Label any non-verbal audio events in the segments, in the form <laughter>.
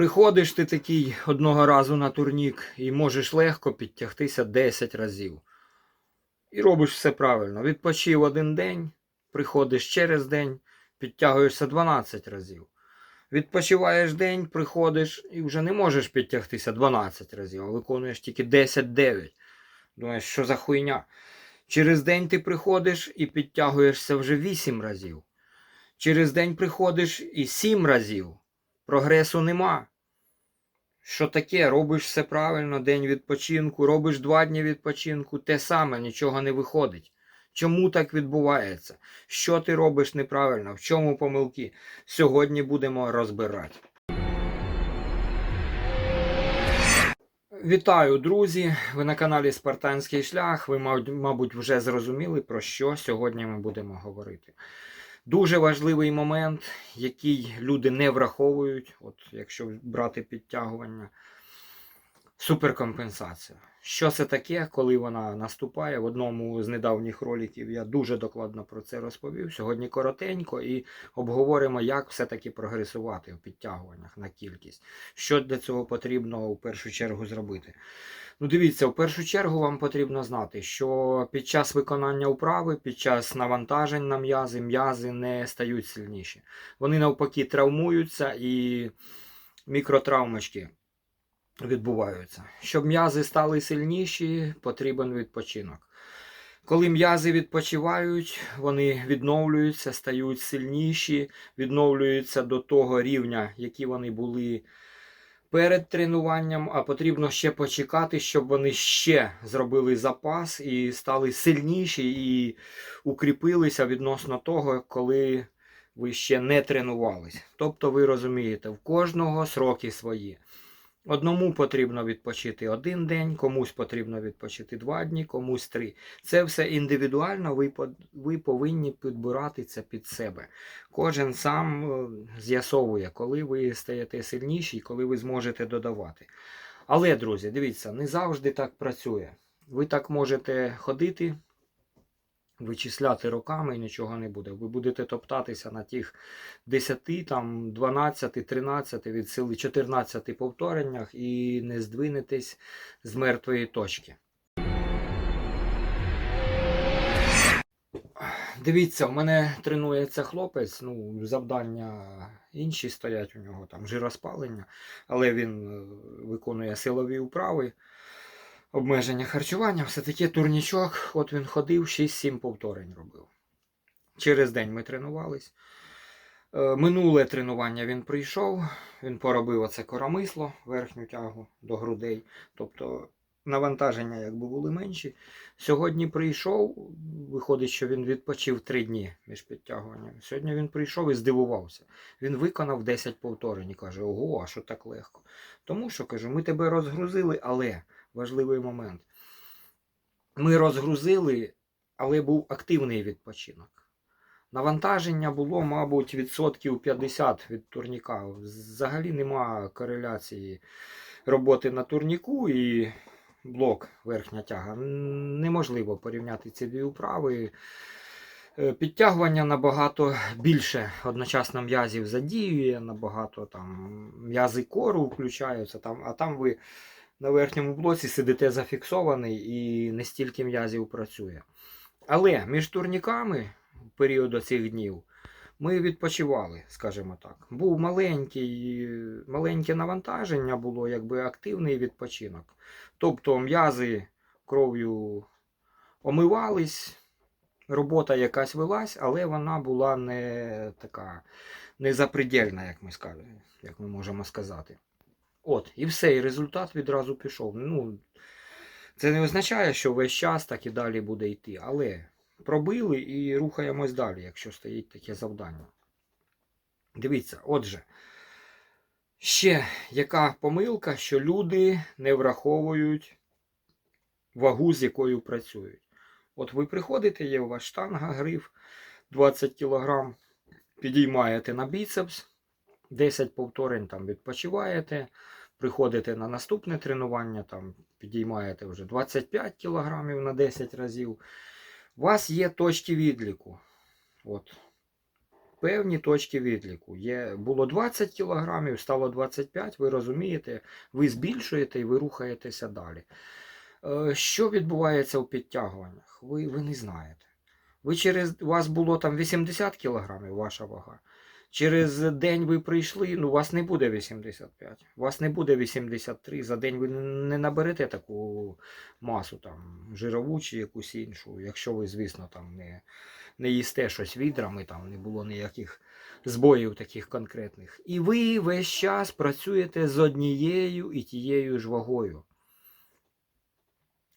Приходиш ти такий одного разу на турнік і можеш легко підтягтися 10 разів. І робиш все правильно. Відпочив один день, приходиш через день, підтягуєшся 12 разів. Відпочиваєш день, приходиш і вже не можеш підтягтися 12 разів, а виконуєш тільки 10-9. Думаєш, що за хуйня? Через день ти приходиш і підтягуєшся вже 8 разів. Через день приходиш і 7 разів. Прогресу нема. Що таке? Робиш все правильно, день відпочинку, робиш два дні відпочинку, те саме, нічого не виходить. Чому так відбувається? Що ти робиш неправильно? В чому помилки? Сьогодні будемо розбирати. Вітаю, друзі! Ви на каналі Спартанський шлях. Ви, мабуть- вже зрозуміли, про що сьогодні ми будемо говорити. Дуже важливий момент, який люди не враховують, от якщо брати підтягування. Суперкомпенсація. Що це таке, коли вона наступає? В одному з недавніх роликів я дуже докладно про це розповів. Сьогодні коротенько і обговоримо, як все-таки прогресувати в підтягуваннях на кількість. Що для цього потрібно у першу чергу зробити. Ну, дивіться, в першу чергу вам потрібно знати, що під час виконання вправи, під час навантажень на м'язи, м'язи не стають сильніші. Вони навпаки травмуються і мікротравмочки відбуваються. Щоб м'язи стали сильніші, потрібен відпочинок. Коли м'язи відпочивають, вони відновлюються, стають сильніші, відновлюються до того рівня, які вони були перед тренуванням, а потрібно ще почекати, щоб вони ще зробили запас і стали сильніші і укріпилися відносно того, коли ви ще не тренувались. Тобто, ви розумієте, в кожного сроки свої. Одному потрібно відпочити один день, комусь потрібно відпочити два дні, комусь три. Це все індивідуально, ви, ви повинні підбирати це під себе. Кожен сам е, з'ясовує, коли ви стаєте сильніші коли ви зможете додавати. Але, друзі, дивіться, не завжди так працює. Ви так можете ходити, вичисляти роками і нічого не буде. Ви будете топтатися на тих 10, там, 12, 13, від сили 14 повтореннях і не здвинетесь з мертвої точки. Дивіться, у мене тренується хлопець, ну, завдання інші стоять у нього, там жироспалення, але він е, виконує силові вправи, обмеження харчування, все таке турнічок. От він ходив, 6-7 повторень робив. Через день ми тренувались. Е, Минуле тренування він прийшов, він поробив оце коромисло, верхню тягу до грудей. Тобто навантаження якби були менші. Сьогодні прийшов, виходить, що він відпочив три дні між підтягуваннями. Сьогодні він прийшов і здивувався. Він виконав 10 повторень і каже: Ого, а що так легко? Тому що кажу, ми тебе розгрузили, але важливий момент. Ми розгрузили, але був активний відпочинок. Навантаження було, мабуть, відсотків 50 від турніка. Взагалі нема кореляції роботи на турніку і блок верхня тяга. Неможливо порівняти ці дві вправи. Е, Підтягування набагато більше одночасно м'язів задіює, набагато там м'язи кору включаються, там, а там ви на верхньому блоці сидите зафіксований і не стільки м'язів працює. Але між турніками в період цих днів ми відпочивали, скажімо так. Був маленький, маленьке навантаження, було якби активний відпочинок. Тобто м'язи кров'ю омивались, робота якась велась, але вона була не така не як ми скажемо, як ми можемо сказати. От, і все, і результат відразу пішов. Ну, це не означає, що весь час так і далі буде йти, але пробили і рухаємось далі, якщо стоїть таке завдання. Дивіться, отже, ще яка помилка, що люди не враховують вагу, з якою працюють. От ви приходите, є у вас штанга, гриф 20 кг, підіймаєте на біцепс, 10 повторень там відпочиваєте, приходите на наступне тренування, там підіймаєте вже 25 кг на 10 разів. У вас є точки відліку. От. певні точки відліку. Є, було 20 кілограмів, стало 25, ви розумієте, ви збільшуєте і ви рухаєтеся далі. Е, Що відбувається у підтягуваннях? Ви, ви не знаєте. Ви через, у вас було там 80 кілограмів, ваша вага. Через день ви прийшли, ну у вас не буде 85, у вас не буде 83. За день ви не наберете таку масу, там, жирову чи якусь іншу, якщо ви, звісно, там не, не їсте щось відрами, там не було ніяких збоїв таких конкретних. І ви весь час працюєте з однією і тією ж вагою.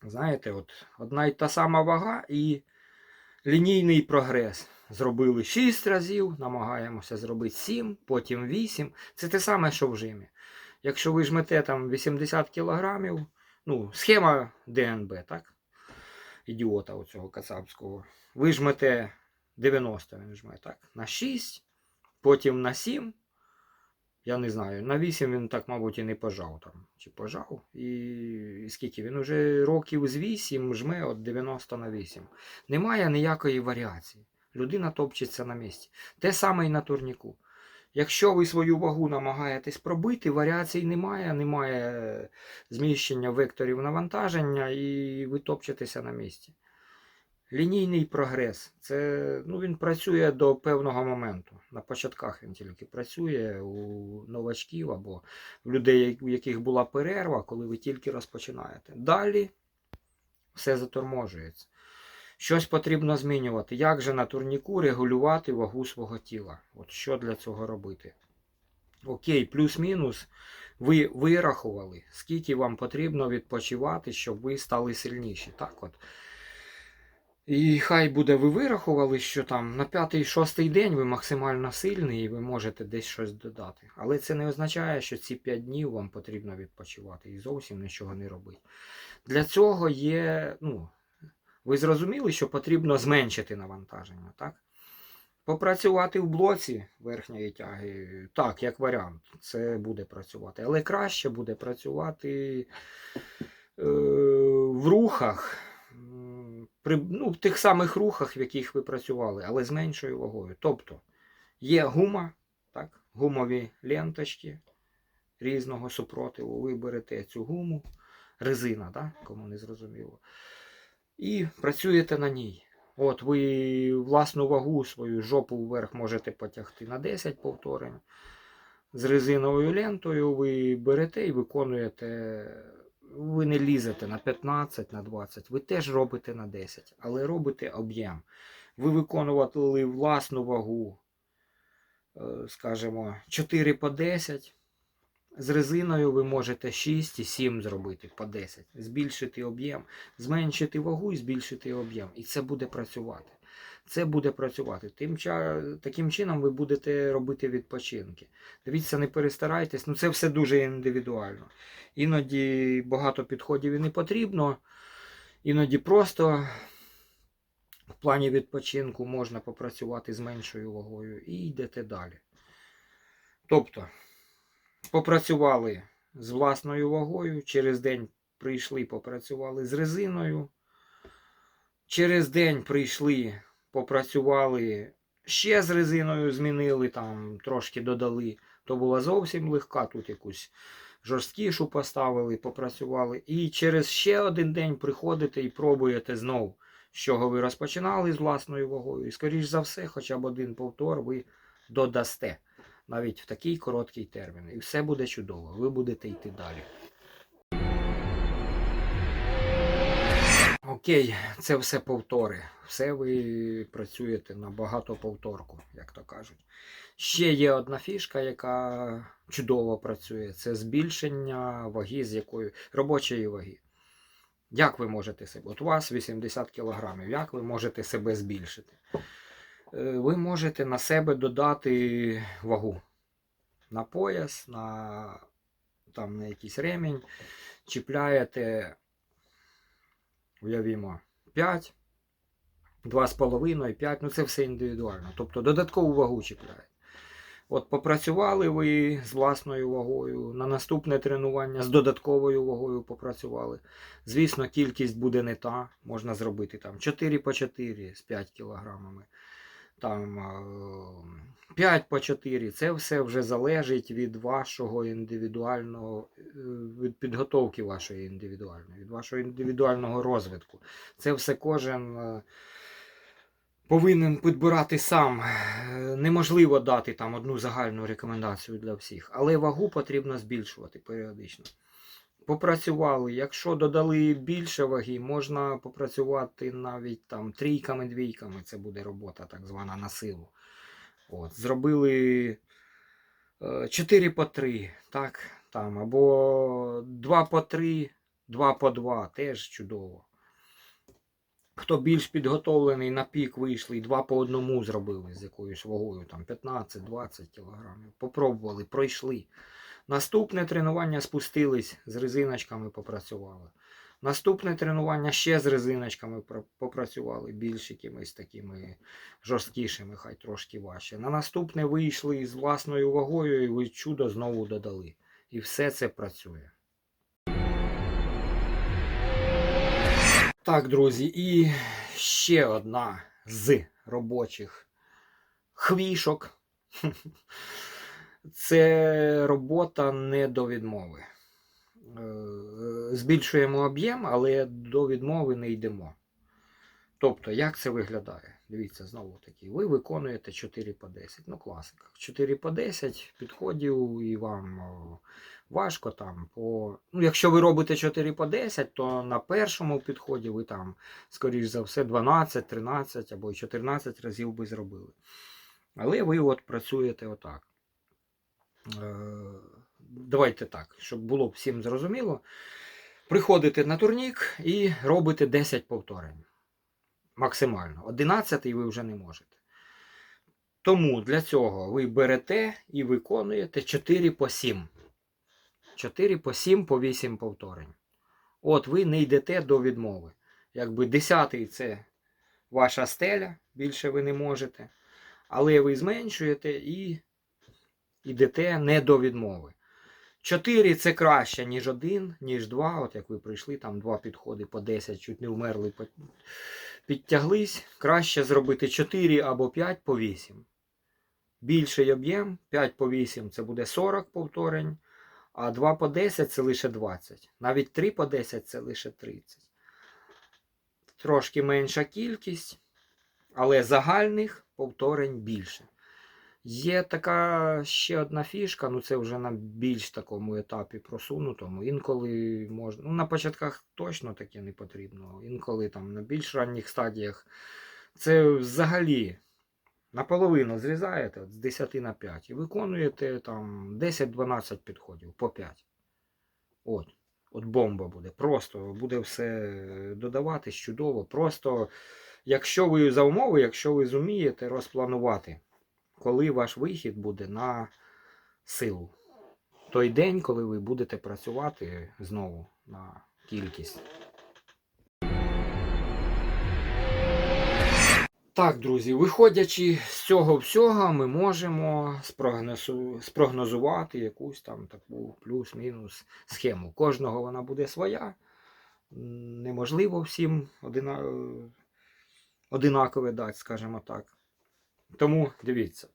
Знаєте, от одна й та сама вага і лінійний прогрес. Зробили 6 разів, намагаємося зробити 7, потім 8. Це те саме, що в жимі. Якщо ви жмете там 80 кілограмів, ну, схема ДНБ, так? Ідіота оцього кацапського. Ви жмете 90, він жме, так? На 6, потім на 7. Я не знаю, на 8 він так, мабуть, і не пожав там. Чи пожав? І, і скільки? Він уже років з 8 жме от 90 на 8. Немає ніякої варіації. Людина топчеться на місці. Те саме і на турніку. Якщо ви свою вагу намагаєтесь пробити, варіацій немає, немає зміщення векторів навантаження і ви топчетеся на місці. Лінійний прогрес. Це, ну, він працює до певного моменту. На початках він тільки працює у новачків або в людей, у яких була перерва, коли ви тільки розпочинаєте. Далі все заторможується. Щось потрібно змінювати. Як же на турніку регулювати вагу свого тіла? От що для цього робити? Окей, плюс-мінус. Ви вирахували, скільки вам потрібно відпочивати, щоб ви стали сильніші. Так от. І хай буде, ви вирахували, що там на п'ятий-шостий день ви максимально сильний і ви можете десь щось додати. Але це не означає, що ці 5 днів вам потрібно відпочивати і зовсім нічого не робити. Для цього є, ну, ви зрозуміли, що потрібно зменшити навантаження, так? Попрацювати в блоці верхньої тяги, так, як варіант, це буде працювати. Але краще буде працювати е, в рухах, при, ну, в тих самих рухах, в яких ви працювали, але з меншою вагою. Тобто є гума, так, гумові ленточки різного супротиву. Ви берете цю гуму, резина, так, кому не зрозуміло і працюєте на ній. От ви власну вагу свою жопу вверх можете потягти на 10 повторень. З резиновою лентою ви берете і виконуєте. Ви не лізете на 15, на 20, ви теж робите на 10, але робите об'єм. Ви виконували власну вагу, е, скажімо, 4 по 10. З резиною ви можете 6 і 7 зробити по 10. Збільшити об'єм, зменшити вагу і збільшити об'єм. І це буде працювати. Це буде працювати. Тим. Таким чином ви будете робити відпочинки. Дивіться, не перестарайтесь. Ну це все дуже індивідуально. Іноді багато підходів і не потрібно. Іноді просто в плані відпочинку можна попрацювати з меншою вагою і йдете далі. Тобто. Попрацювали з власною вагою, через день прийшли, попрацювали з резиною. Через день прийшли, попрацювали ще з резиною, змінили, там трошки додали. То була зовсім легка, тут якусь жорсткішу поставили, попрацювали. І через ще один день приходите і пробуєте знову, з чого ви розпочинали з власною вагою. І, скоріш за все, хоча б один повтор ви додасте навіть в такий короткий термін. І все буде чудово. Ви будете йти далі. Окей, це все повтори. Все ви працюєте на багато повторку, як то кажуть. Ще є одна фішка, яка чудово працює. Це збільшення ваги, з якої робочої ваги. Як ви можете себе? От у вас 80 кг, як ви можете себе збільшити? Ви можете на себе додати вагу на пояс, на, там, на якийсь ремінь, чіпляєте, уявімо, 5, 2,5, 5, ну це все індивідуально. Тобто додаткову вагу чіпляєте. От попрацювали ви з власною вагою, на наступне тренування з додатковою вагою попрацювали. Звісно, кількість буде не та, можна зробити там 4 по 4 з 5 кілограмами. Там 5 по 4. Це все вже залежить від вашого індивідуального, е, від підготовки вашої індивідуальної, від вашого індивідуального розвитку. Це все кожен е, повинен підбирати сам. Е, Неможливо дати там одну загальну рекомендацію для всіх, але вагу потрібно збільшувати періодично. Попрацювали. Якщо додали більше ваги, можна попрацювати навіть там трійками, двійками. Це буде робота так звана на силу. От, зробили 4 по 3, так, там, або 2 по 3, 2 по 2, теж чудово. Хто більш підготовлений на пік вийшли, і 2 по 1 зробили з якоюсь вагою, там 15-20 кілограмів. Попробували, пройшли. Наступне тренування спустились, з резиночками попрацювали. Наступне тренування ще з резиночками попрацювали, більш якимись такими жорсткішими, хай трошки важче. На наступне вийшли з власною вагою і ви чудо знову додали. І все це працює. Так, друзі, і ще одна з робочих хвішок. <laughs> Це робота не до відмови. Е, Збільшуємо об'єм, але до відмови не йдемо. Тобто, як це виглядає? Дивіться, знову таки, ви виконуєте 4 по 10. Ну, класика. 4 по 10 підходів і вам важко там по. Ну, якщо ви робите 4 по 10, то на першому підході ви там, скоріш за все, 12, 13 або 14 разів би зробили. Але ви от працюєте отак. Е, Давайте так, щоб було всім зрозуміло. Приходите на турнік і робите 10 повторень. Максимально. 11 ви вже не можете. Тому для цього ви берете і виконуєте 4 по 7. 4 по 7 по 8 повторень. От ви не йдете до відмови. Якби 10 це ваша стеля, більше ви не можете. Але ви зменшуєте і йдете не до відмови. 4 це краще, ніж 1, ніж 2. От як ви прийшли, там два підходи по 10, чуть не вмерли, підтяглись. Краще зробити 4 або 5 по 8. Більший об'єм, 5 по 8 це буде 40 повторень, а 2 по 10 це лише 20. Навіть 3 по 10 це лише 30. Трошки менша кількість, але загальних повторень більше. Є така ще одна фішка, ну це вже на більш такому етапі просунутому. Інколи можна. Ну, на початках точно таке не потрібно. Інколи там на більш ранніх стадіях. Це взагалі наполовину зрізаєте з 10 на 5 і виконуєте там 10-12 підходів по 5. От. От бомба буде. Просто буде все додаватись чудово. Просто, якщо ви за умови, якщо ви зумієте розпланувати коли ваш вихід буде на силу. Той день, коли ви будете працювати знову на кількість. Так, друзі, виходячи з цього всього, ми можемо спрогнозувати якусь там таку плюс-мінус схему. Кожного вона буде своя. Неможливо всім одина... одинакове дати, скажімо так. Тому дивіться.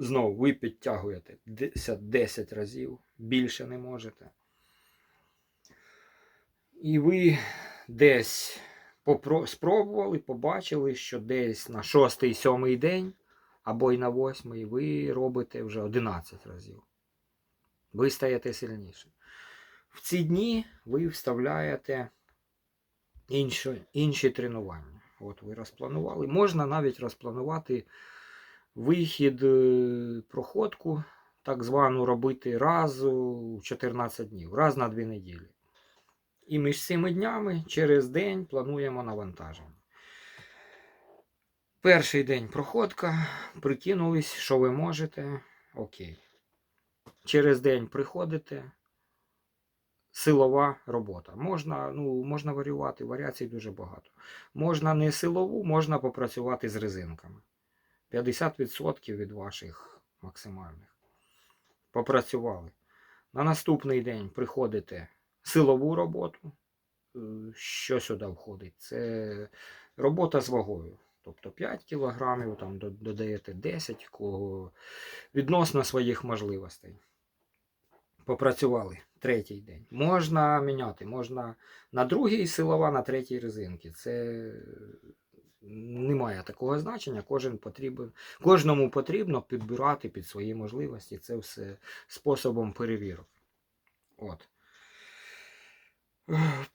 Знову ви підтягуєте 10, 10 разів, більше не можете. І ви десь попро- спробували, побачили, що десь на 6-7 день або й на 8 ви робите вже 11 разів. Ви стаєте сильніше. В ці дні ви вставляєте інші, інші тренування. От ви розпланували. Можна навіть розпланувати вихід, е, проходку, так звану робити раз у 14 днів, раз на 2 неділі. І між цими днями через день плануємо навантаження. Перший день проходка, прикинулись, що ви можете. Окей. Через день приходите. Силова робота. Можна, ну, можна варіювати, варіацій дуже багато. Можна не силову, можна попрацювати з резинками. 50% від ваших максимальних. Попрацювали. На наступний день приходите силову роботу. Е, Що сюди входить? Це робота з вагою. Тобто 5 кілограмів, там додаєте 10, кого відносно своїх можливостей. Попрацювали третій день. Можна міняти, можна на другій силова, на третій резинки. Це немає такого значення. Кожен потрібен, кожному потрібно підбирати під свої можливості. Це все способом перевірок. От.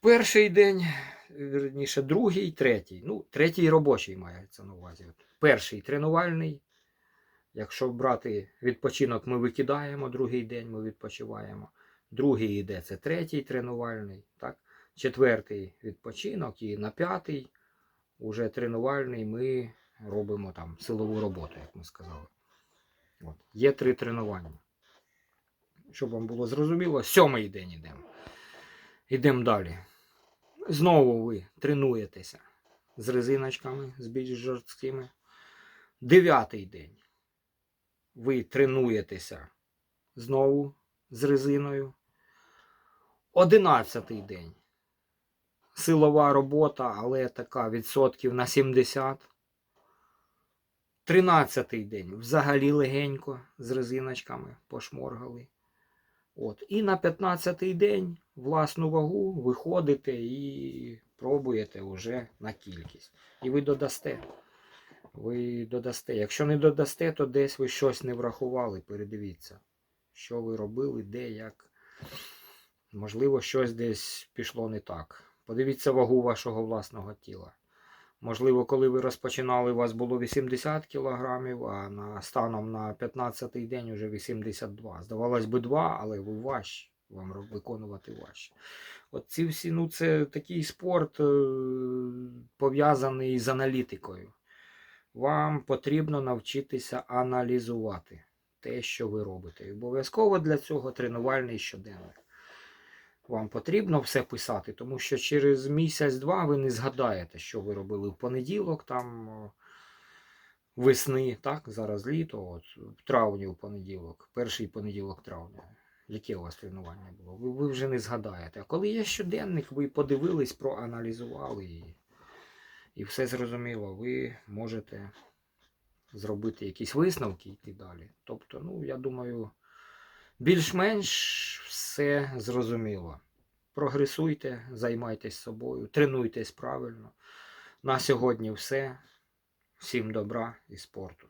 Перший день, вірніше, другий, третій. Ну, третій робочий мається на увазі. Перший тренувальний. Якщо брати відпочинок, ми викидаємо, другий день ми відпочиваємо. Другий йде це третій тренувальний. Так? Четвертий відпочинок і на п'ятий уже тренувальний ми робимо там силову роботу, як ми сказали. От. Є три тренування. Щоб вам було зрозуміло, сьомий день йдемо. Йдемо далі. Знову ви тренуєтеся з резиночками, з більш жорсткими. Дев'ятий день. Ви тренуєтеся знову з резиною. Одинадцятий день. Силова робота, але така відсотків на 70. Тринадцятий день. Взагалі легенько з резиночками пошморгали. От. І на 15-й день власну вагу виходите і пробуєте вже на кількість. І ви додасте. Ви додасте. Якщо не додасте, то десь ви щось не врахували. Передивіться, що ви робили, де, як. Можливо, щось десь пішло не так. Подивіться вагу вашого власного тіла. Можливо, коли ви розпочинали, у вас було 80 кг, а на станом на 15-й день вже 82. Здавалось би, 2, але ви важчі. Вам виконувати важче. От ці всі, ну, це такий спорт е, пов'язаний з аналітикою. Вам потрібно навчитися аналізувати те, що ви робите. І обов'язково для цього тренувальний щоденник. Вам потрібно все писати, тому що через місяць-два ви не згадаєте, що ви робили в понеділок, там весни, так, зараз літо, от, в травні в понеділок, перший понеділок травня. Яке у вас тренування було? Ви, ви вже не згадаєте. А коли є щоденник, ви подивились, проаналізували і, і все зрозуміло, ви можете зробити якісь висновки і далі. Тобто, ну, я думаю, більш-менш все зрозуміло. Прогресуйте, займайтесь собою, тренуйтесь правильно. На сьогодні все. Всім добра і спорту.